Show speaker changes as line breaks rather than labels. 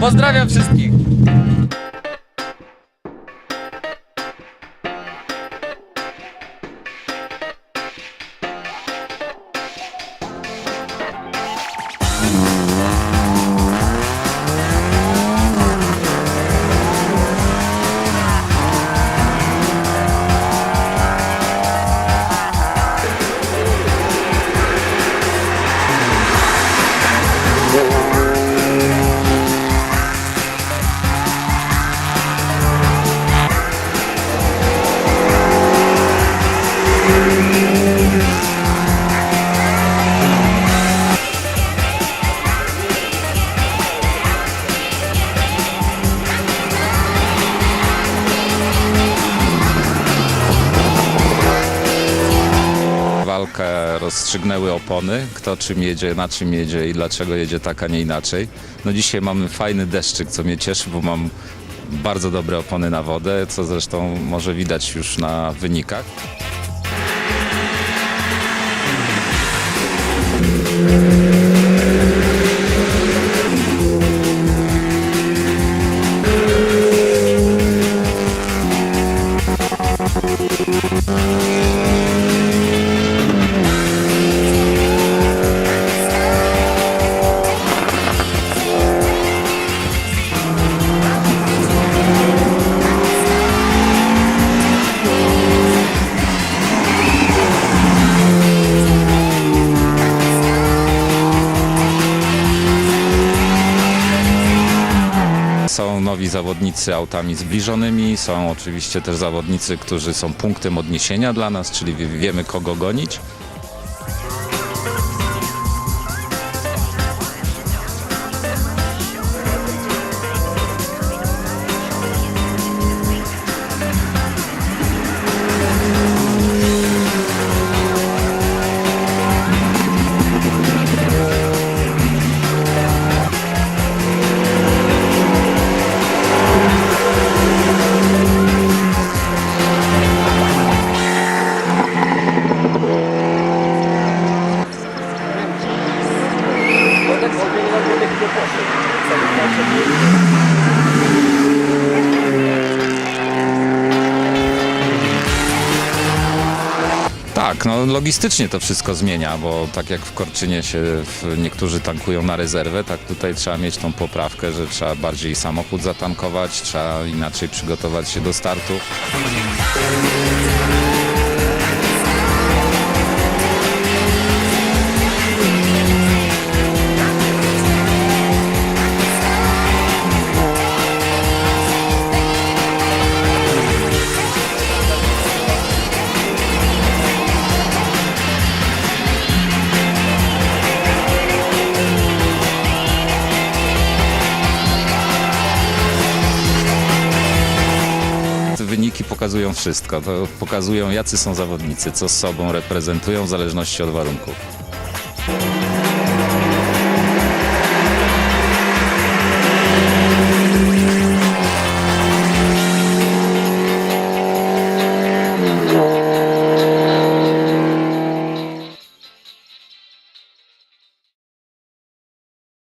Pozdrawiam wszystkich. Walkę rozstrzygnęły opony, kto czym jedzie, na czym jedzie i dlaczego jedzie tak, a nie inaczej. No dzisiaj mamy fajny deszczyk, co mnie cieszy, bo mam bardzo dobre opony na wodę, co zresztą może widać już na wynikach. Thank you. Są nowi zawodnicy autami zbliżonymi, są oczywiście też zawodnicy, którzy są punktem odniesienia dla nas, czyli wie- wiemy kogo gonić. Tak, no logistycznie to wszystko zmienia, bo tak jak w Korczynie się w, niektórzy tankują na rezerwę, tak tutaj trzeba mieć tą poprawkę, że trzeba bardziej samochód zatankować, trzeba inaczej przygotować się do startu. pokazują wszystko. To pokazują, jacy są zawodnicy, co z sobą reprezentują w zależności od warunków.